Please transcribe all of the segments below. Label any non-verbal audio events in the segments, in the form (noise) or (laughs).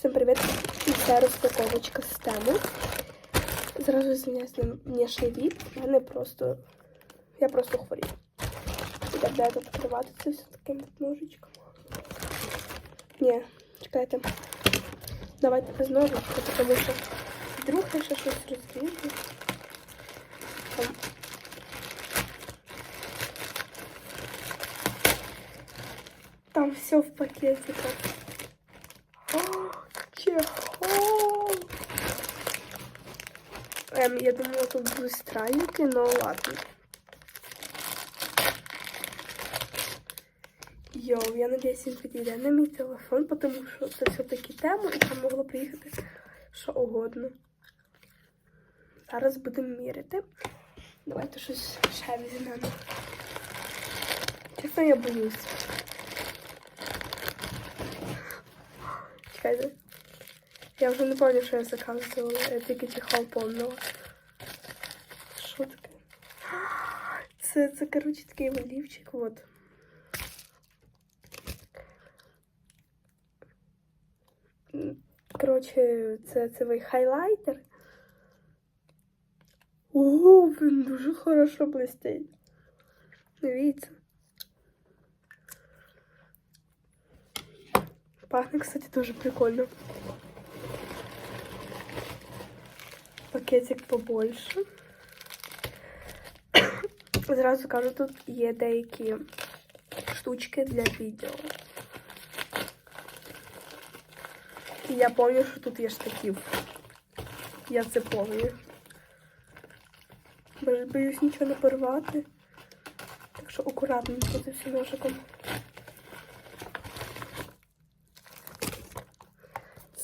Всім привіт! І це розпаковочка з теми. Зразу звиняюсь на внешній вид. Я не просто. Я просто хворію. І так далі відкривати це все таким от ножичком. Ні, чекайте. Давайте без ножичка, тому що вдруг я ще щось розріжу. Там. Там все в пакетиках. О, чехол! Ем, я думала, тут будуть странники, но ладно. Йоу, я надіюсь, він підійде на мій телефон, тому що це все-таки тема, і там могло приїхати що угодно. Зараз будемо міряти. Давайте щось ще візьмемо. Чесно, я боюсь. Чекайте. Я вже не пам'ятаю, що я заказувала. Я тільки чехол повного. Що таке? (gasps) Це, це, коротше, такий олівчик, от. М, Коротше, це цей хайлайтер. О, він дуже хорошо блистить. Дивіться. Пахне, кстати, дуже прикольно. Пакетик побольше. (coughs) Зразу кажу, тут є деякі штучки для відео. І я пам'ятаю, що тут є штатив. Я це пам'ятаю. Боюсь нічого не порвати. Так що акуратненько це все ножиком.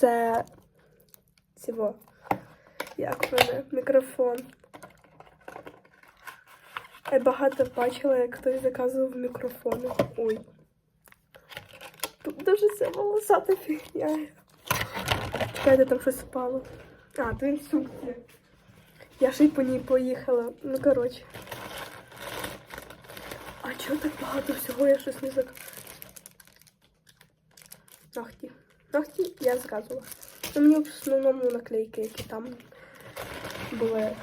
Це цього. Як в мене? Мікрофон. Я багато бачила, як хтось заказував мікрофони. Ой. Тут дуже ця волосата фігня. Чекайте, там щось впало. А, то інструкція. Я ще й по ній поїхала. Ну, коротше. А чого так багато всього? Я щось не зак... Нахті я заказувала. Ну, мені в основному наклейки, які там були.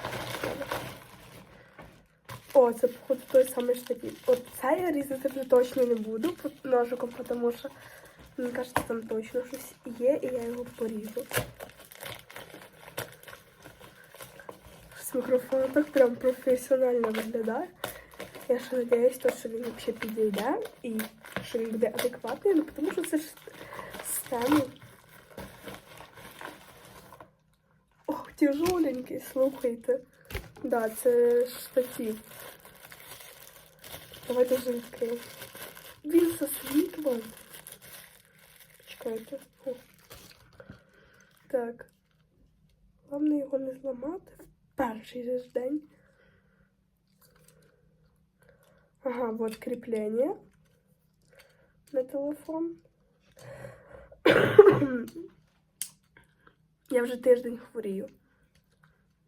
О, це, походу, той самий штатив. От це я різати точно не буду ножиком, тому що, мені кажеться, там точно щось є, і я його поріжу. З мікрофону так прям професіонально виглядає. Я ще то, що він взагалі підійде і що він буде адекватний, ну, тому що це ж стену. Ох, тяжоленький, слухайте. Да, це штатив. Давайте вже відкриємо. Він за світлом. Чекайте. О. Так. Головне його не зламати в перший же день. Ага, вот кріплення на телефон. (coughs) Я вже тиждень хворію.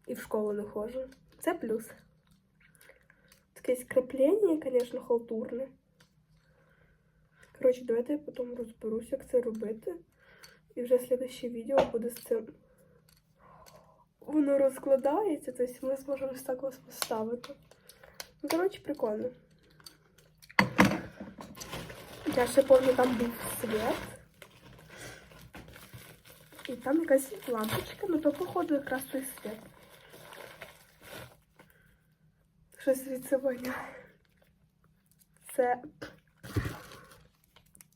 І в школу не ходжу. Це плюс. Таке скріплення, звісно, халтурне. Коротше, давайте я потім розберусь, як це робити. І вже слідуще відео буде з цим. Воно розкладається, тобто ми зможемо ось так ось поставити. Ну, коротше, прикольно. Я ще пам'ятаю, там був світ. Там якась лампочка, ну то, походу, якраз той світ. Щось від це. Це.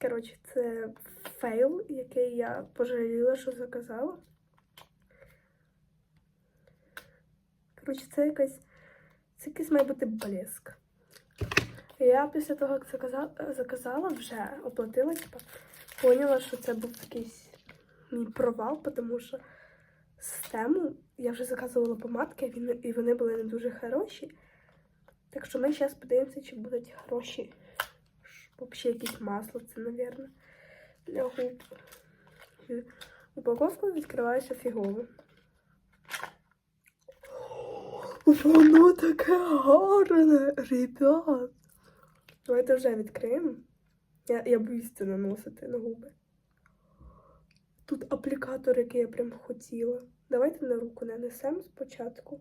Коротше, це фейл, який я пожаліла, що заказала. Коротше, це якась. Це якийсь має бути блеск. Я після того, як заказала, заказала вже оплатила, типа, поняла, що це був якийсь мій провал, тому що систему я вже заказувала помадки, і вони- були не дуже хороші. Так що ми зараз подивимося, чи будуть хороші. Взагалі якесь масло, це, мабуть, для губ. І Упаковка відкривається фігово. Воно таке гарне, ребят. Давайте вже відкриємо. Я, я боюсь це наносити на губи. Тут аплікатор, який я прям хотіла. Давайте на руку нанесемо спочатку.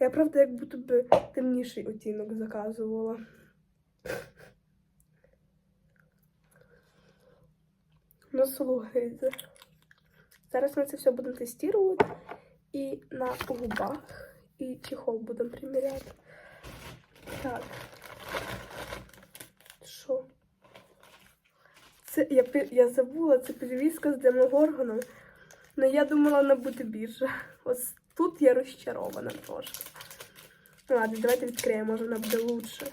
Я, правда, як будто би темніший оттінок заказувала. (laughs) Ну, слухайте. Зараз ми це все будемо тестувати. І на губах, і чехол будемо приміряти. Так. Що? Це я, я забула, це підвіска з демогоргоном. Ну я думала, вона буде більше. Ось тут я розчарована трошки. Ну, ладно, давайте відкриємо, може вона буде лучше.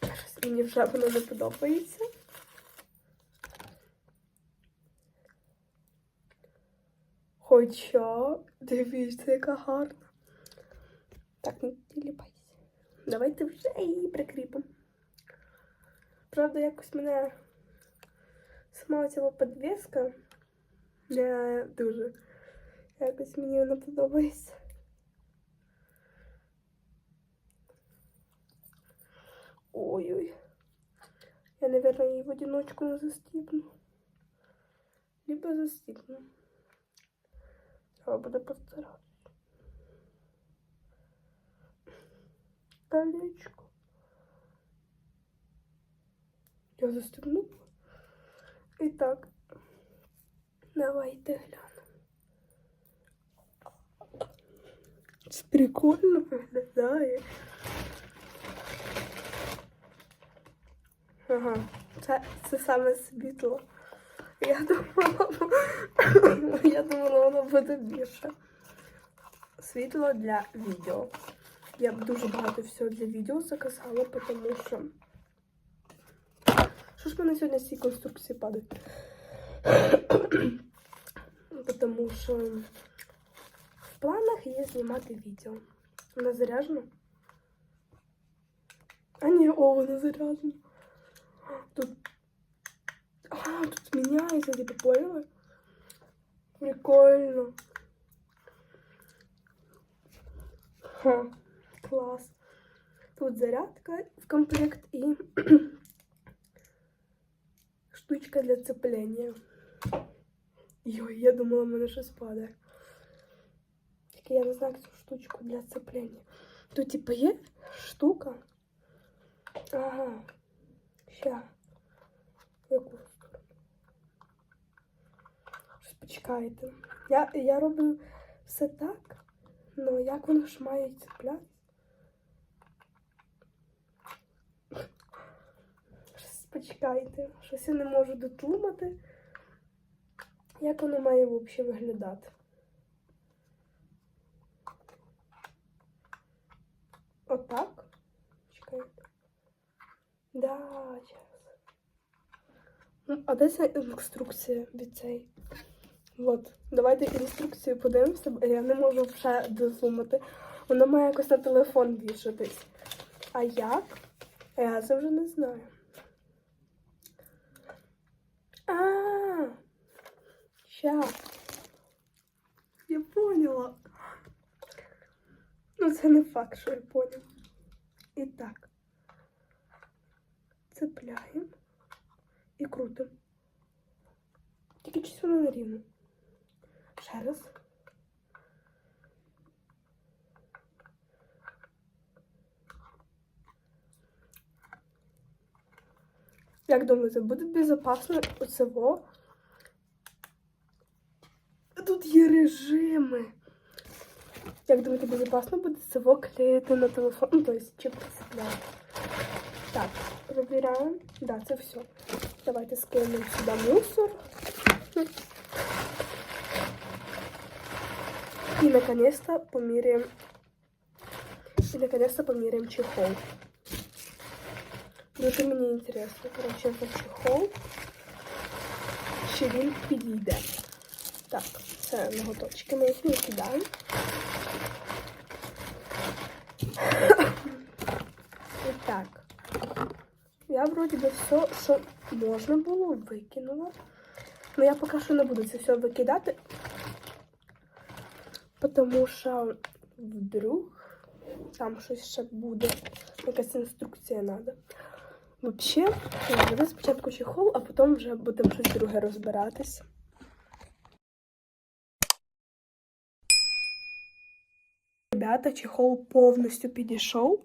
Щось Мені вже воно не подобається. Хоча, дивіться, яка гарна. Так, не тіліпайся. Давайте вже її прикріпимо. Правда, якось мене сама ця підвіска не дуже. Якось мені вона подобається. Ой-ой. Я, наверное, її в одиночку не застіпну. Либо застіпну. Треба буде постаратися. Колечко. Я застегнула. І так, давайте глянемо. Це прикольно виглядає. Ага, це, це саме світло. Я думала, я думала, воно буде більше. Світло для відео. Я б дуже багато всього для відео заказала, тому що. Що ж в мене сьогодні з цієї конструкції падає? Тому що в планах є знімати відео. Вона заряджена? А ні, о, вона заряджена. Тут. А, тут міняється, типу, поняла? Прикольно. Ха, клас. Тут зарядка в комплект і штучка для цеплення. Йой, я думала, в мене щось падає. Тільки я не знаю цю штучку для цеплення. Тут, типу, є штука. Ага. Ща. Яку? Щось почекайте. Я, я роблю все так, але як воно ж має цепляти? Щось почекайте. Щось я не можу дотлумати. Як воно має взагалі виглядати? Отак? Чекайте. Да, зараз. Ну, а де ця інструкція від цієї? От, давайте інструкцію подивимося, бо я не можу вже дозумати. Вона має якось на телефон вішатись. А як? Я це вже не знаю. А, щас. Я поняла. Ну, це не факт, що я поняла. І так. Цепляємо і крутимо. Тільки чись воно не рівно. Ще раз. Як думаєте, буде безпечно оцево? Тут є режими. Як думаєте, безпечно буде цево клеїти на телефон? Ну, тобто, чи прицепляти? Так, проверяем. Да, це все. Давайте скинемо сюди мусор. И наконец-то померяем. И наконец-то померяем чехол. Ну, это мне интересно. Короче, это чехол. Чи він підійде. Так, це ноготочки. Ми їх не кидаємо. І так. Я вроді би все, що можна було, викинула. Ну я поки що не буду це все викидати. Тому що вдруг там щось ще буде. Якась інструкція треба. Взагалі, зроби спочатку чехол, а потім вже будемо щось друге розбиратись. Ребята, чехол повністю підійшов.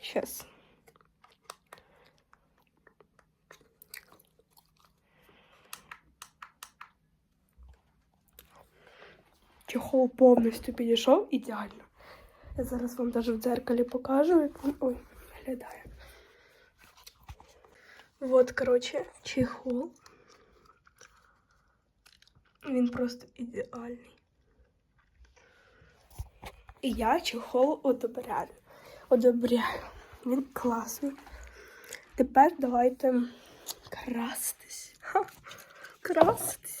Щас. Чехол повністю підійшов ідеально. Я зараз вам навіть в дзеркалі покажу, як він ой, виглядає. Вот, коротше, чехол. Він просто ідеальний. І я чехол одобряю. Одобряю. Він класний. Тепер давайте крастись. Ха, крастись.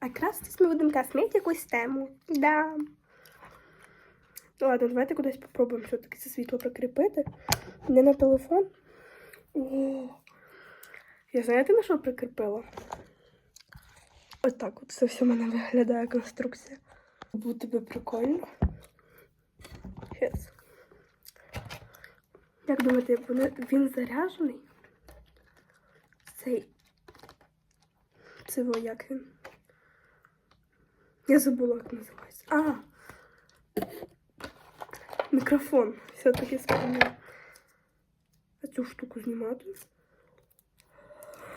А крастись ми будемо косметь якусь тему. Да. Ладно, давайте кудись попробуємо все-таки це світло прикріпити. Не на телефон. О, я знаєте, на що прикріпила? Ось так от це все в мене виглядає конструкція. Буде би прикольно. Щас. Як думаєте, він заряджений? Цей. Це як він? Я забула, як називається. А! Мікрофон. Все-таки вспомнила. А цю штуку знімати.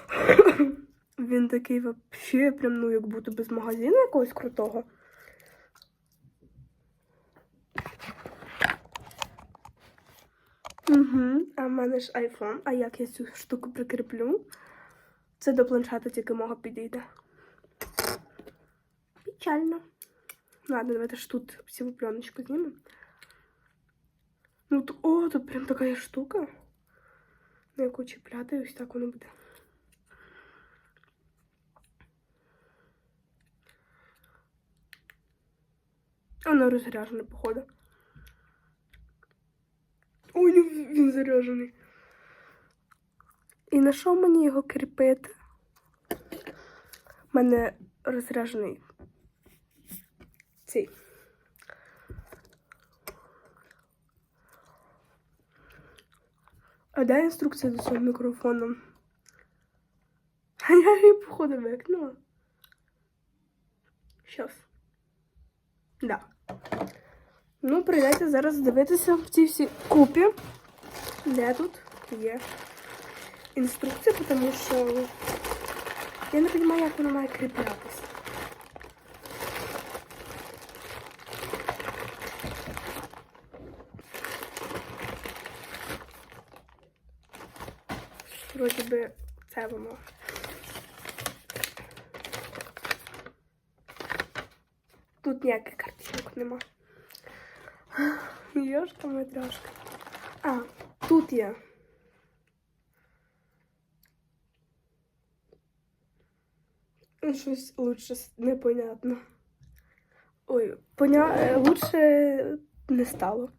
(coughs) Він такий вообще прям, ну, як будто без магазину якогось крутого. Угу. А в мене ж айфон. А як я цю штуку прикріплю? Це до планшета тільки мого підійде. Печально. Ладно, давайте ж тут всю пленочку знімемо. Ну, т- о, тут прям така штука. На яку чіпляти, ось так воно буде. Воно розряджене, походу. Ой, ні, він заряджений. І на що мені його кріпити? У мене розряджений цей. А де інструкція до цього мікрофону? А я її, походу, викинула. Щас. Да. Ну, прийдеться зараз дивитися в ці всі купі. Де тут є інструкція, тому що я не розумію, як вона має кріплятися. Вроді би це воно. Тут ніяких картинок нема. Йошка матрешка. А, тут є. Щось лучше непонятно. Ой, поня... е, лучше не стало.